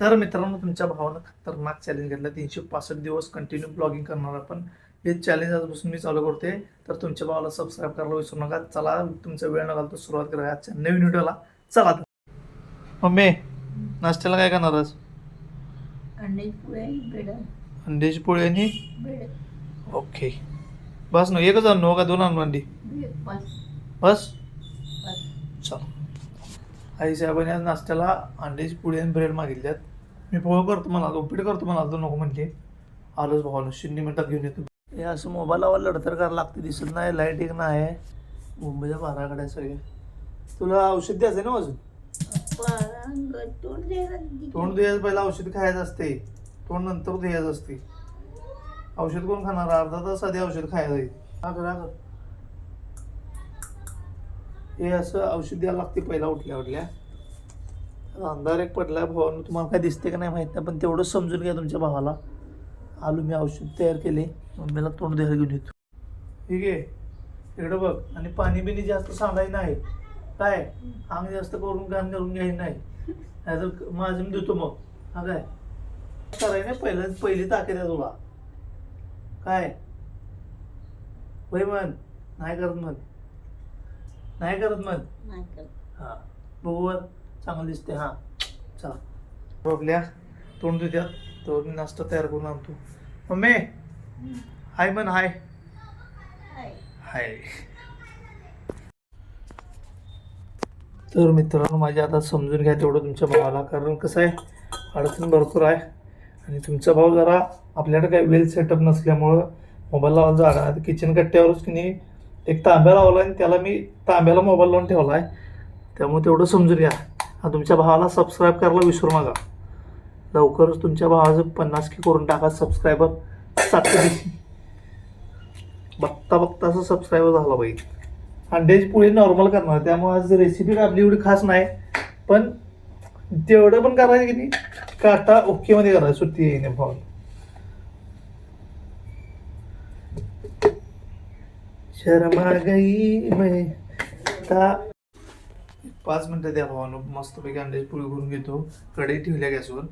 तर मित्रांनो तुमच्या भावानं खतरनाक चॅलेंज घेतलं तीनशे पासष्ट दिवस कंटिन्यू ब्लॉगिंग करणार आपण. हे चॅलेंज आजपासून मी चालू करते तर तुमच्या भावाला सबस्क्राईब करायला विसरू नका. चला तुमचा वेळ न घालतो सुरुवात करूया आजच्या नवीन व्हिडिओला. चला तर. मम्मी नाश्त्याला काय करणार आज? अंड्याची पोळी आणि ओके. बस ना एकच आणू का दोन आणू अंडी. बस. चल. आई साहेबांनी आज नाश्त्याला अंड्याची पोळी आणि ब्रेड मागितल्यात. मी पोहे करतो मला उपीट करतो मला तो नको म्हणले आलोच भावानं शून्य मिनिटात घेऊन येतो. हे असं मोबाईलवर लढतर करायला लागते दिसत नाही लाइट एक नाही. मुंबईच्या बाराकडे सगळे तुला औषध द्यायचं ना अजून? तोंड द्यायचं पहिला औषध खायचं असते. तोंड नंतर द्यायचं असते. औषध कोण खाणार? अर्धा तास आधी औषध खायचं आहे. अगं अगं हे असं औषध द्यायला लागते पहिला उठल्या उठल्या अंधार एक पडला भावानं तुम्हाला काय दिसते का नाही माहीत नाही पण तेवढं समजून घ्या तुमच्या भावाला. आलो मी औषध तयार केले मम्मीला तोंड द्यायला घेऊन येतो. ठीक आहे? इकडं बघ आणि पाणी बिनी जास्त सांडायचं नाही. काय? अंग जास्त करून घाण करून घ्यायचं नाही. नाहीतर माझं मी देतो मग. हा काय? करायचं नाही पहिलं पहिली ताकद आहे तुला. काय? होय म्हण. नाही करत म्हण. नाही करत करत. हा. बघू चांगलं दिसते हा. चला. बघल्या तोंड देत्यात तो मी नाश्ता तयार करून आणतो. मम्मी हाय म्हण हाय. हाय. तर मित्रांनो माझ्या आता समजून घ्या तेवढं तुमच्या भावाला कारण कसं आहे अडचण भरपूर आहे. आणि तुमचा भाऊ जरा आपल्याकडे काही वेल सेटअप नसल्यामुळं मोबाईल लावायला जागा. नाही किचन कट्ट्यावरच की नाही एक तांब्या लावला आणि त्याला मी तांब्याला मोबाईल लावून ठेवला आहे त्यामुळे तेवढं समजून घ्या. तुमच्या भावाला सबस्क्राईब करायला विसरू नका. लवकरच तुमच्या भावाचं पन्नास की करून टाका सबस्क्रायबर सातशे दिवशी बघता बघता असं सबस्क्रायबर झाला पाहिजे अंड्याची पोळी नॉर्मल करणार त्यामुळे आज रेसिपी आपली एवढी खास नाही. पण तेवढं पण करायचं की नाही? काटा आता ओकेमध्ये करायचं सुट्टी येईने भाऊ शर्मा गई मैं ता पाच मिनटं द्या भावानं. मस्तपैकी अंड्याची पोळी करून घेतो. कढई ठेवल्या गॅसवर.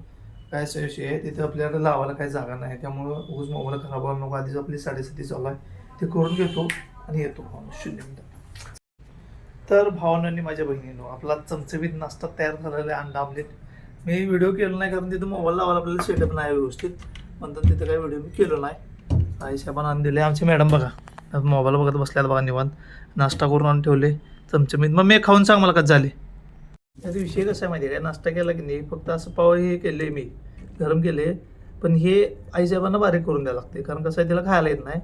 काय असा विषय आहे तिथे आपल्याला लावायला काही जागा नाही. त्यामुळं उगाच मोबाईल खराब व्हायला नको. आधीच आपली साडेसाती चालू आहे. ते करून घेतो आणि येतो भावानं. शून्य मिनटं. तर भावांनी माझ्या बहिणीनं आपला चमचमीत नाश्ता तयार झालेला आहे अंडा आमलेट मी व्हिडिओ केला नाही कारण तिथं मोबाईल लावायला आपल्याला सेटअप नाही व्यवस्थित. म्हणतात तिथं काही व्हिडिओ मी केलो नाही. आई साहेबांना आणून दिले आमचे मॅडम बघा. मोबाईल बघत बसल्यात बघा निवांत. नाश्ता करून आणून ठेवले. चमचमीत मग मी खाऊन सांग मला कसं झाले. त्याचा विषय कसा आहे माहिती आहे काय नाश्ता केला की नाही फक्त असं पाव हे केले मी गरम केले पण हे आईसाहेबांना बारीक करून द्यावं लागते कारण कसं आहे तिला खायला येत नाही.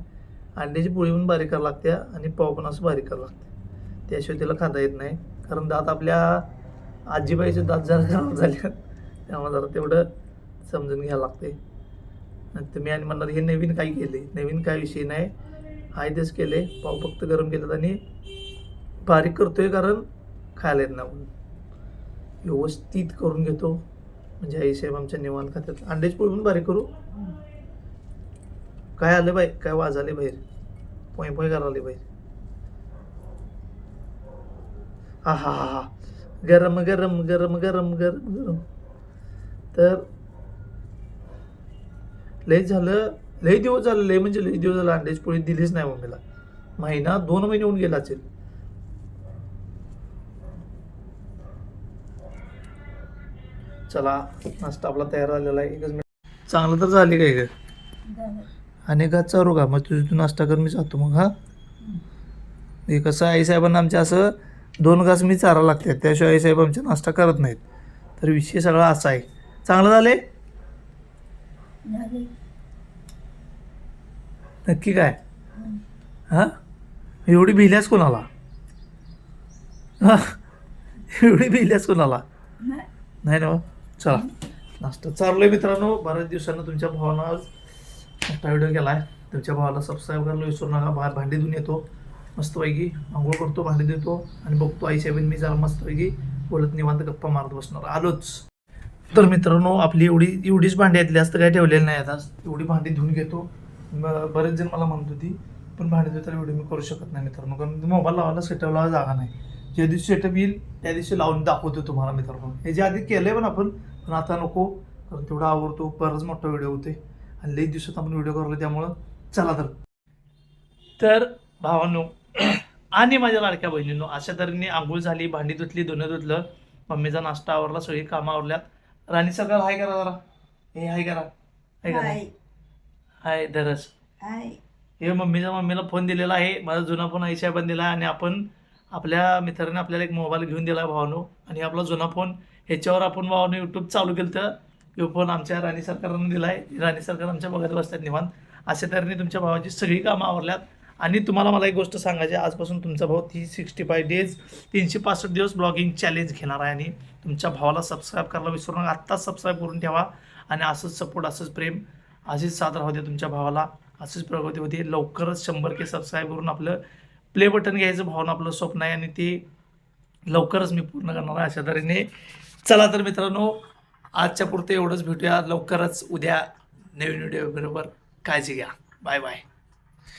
अंड्याची पोळी पण बारीक करावं लागते आणि पाव पण असं बारीक करावं लागते. त्याशिवाय तिला खाता येत नाही कारण दात आपल्या आजीबाईचे दात जरा खराब झाले त्यामुळे जरा तेवढं समजून घ्यायला लागते. आणि तुम्ही आणि म्हणणार हे नवीन काय केले नवीन काय विषय नाही. आहे तेच केले पाव फक्त गरम केलेत आणि बारीक करतोय कारण खायला येत नाही व्यवस्थित करून घेतो. म्हणजे आईसाहेब आमच्या निवांत खात्यात अंड्याची पोळी पण बारीक करू. काय आलं बाई काय वाज आले बाहेर? पोय पोय कराले बाहेर. हा हा हा हा. गरम गरम गरम गरम गरम गरम. तर लय झालं लय दिवस झालं लय म्हणजे लय दिवस झालं अंड्याची पोळी दिलीच नाही मम्मीला. महिना दोन महिने होऊन गेला असेल. चला नाश्ता आपला तयार झालेला आहे. एकच मिनिट चांगलं तर झाली काय ग. आणि का चारू का मग तुझी तू नाश्ता कर मी जातो मग हा? हे कसं आईसाहेबांना आमच्या असं दोन घास मी चारा लागतात त्याशिवाय आईसाहेब आमच्या नाश्ता करत नाहीत. तर विषय सगळा असा आहे. चांगलं झाले. नक्की काय? हं. एवढी भिल्यास कोणाला? हा? एवढी भिल्यास कोणाला? नाही. नाही ना हो? चला. नाश्ता चाललोय मित्रांनो. बऱ्याच दिवसानं तुमच्या भावानं आज मोठा व्हिडिओ केला आहे तुमच्या भावाला सबस्क्राईब करायला विसरू नका. बाहेर भांडी धुवून येतो. मस्तपैकी आंघोळ करतो भांडी देतो आणि बघतो आई साहेब मी जरा मस्तपैकी बोलत निवांत गप्पा मारत बसणार. आलोच. तर मित्रांनो आपली एवढी एवढीच भांडी आहेत. जास्त काय ठेवलेली नाही आता एवढी भांडी धुवून घेतो. बरेच जण मला म्हणत होती पण भांडी धुताना एवढी मी करू शकत नाही मित्रांनो. कारण मोबाईल लावायला सेटवला जागा नाही. ज्या दिवशी सेटअप येईल त्या दिवशी लावून दाखवतो तुम्हाला मित्रांनो. हे जे आधी केलंय पण आपण पण आता नको कारण तेवढा आवडतो बराच मोठा व्हिडिओ होते आणि लई दिवसात आपण व्हिडिओ करलो त्यामुळं चला तर. तर भावांनो आणि माझ्या लाडक्या बहिणींनो अशा तऱ्हेने आंघोळ झाली भांडी धुतली धुणं धुतलं मम्मीचा नाश्ता आवरला सगळी कामं आवरल्यात. राणी सरकार हाय करा जरा. हे हाय करा. हाय करा. हाय. धरस. हे मम्मीचा मम्मीला फोन दिलेला आहे माझा जुना फोन पण दिला आणि आपण आपल्या मित्राने आपल्याला एक मोबाईल घेऊन दिला भावानो. आणि आपला जुना फोन ह्याच्यावर आपण भावानो यूट्यूब चालू केलं तर यो फोन आमच्या राणी सरकारनं दिला आहे राणी सरकार आमच्या बघत बसतात निवांत. अशा तऱ्हेने तुमच्या भावाची सगळी कामं आवरल्यात. आणि तुम्हाला मला एक गोष्ट सांगायची आजपासून तुमचा भाऊ ती सिक्स्टी फाय डेज तीनशे पासष्ट दिवस ब्लॉगिंग चॅलेंज घेणार आहे. आणि तुमच्या भावाला सबस्क्राईब करायला विसरू नका. आत्ताच सबस्क्राईब करून ठेवा. आणि असंच सपोर्ट असंच प्रेम अशीच साथ राहू दे तुमच्या भावाला. अशीच प्रगती होते. लवकरच शंभर के सबस्क्राईब करून आपलं प्ले बटन घ्यायचं भावना आपलं स्वप्न आहे आणि ते लवकरच मी पूर्ण करणार आहे अशा तऱ्हेने. चला तर मित्रांनो आजच्या पुरतं एवढंच भेटूया. लवकरच उद्या नवीन व्हिडिओ बरोबर काळजी घ्या. Bye bye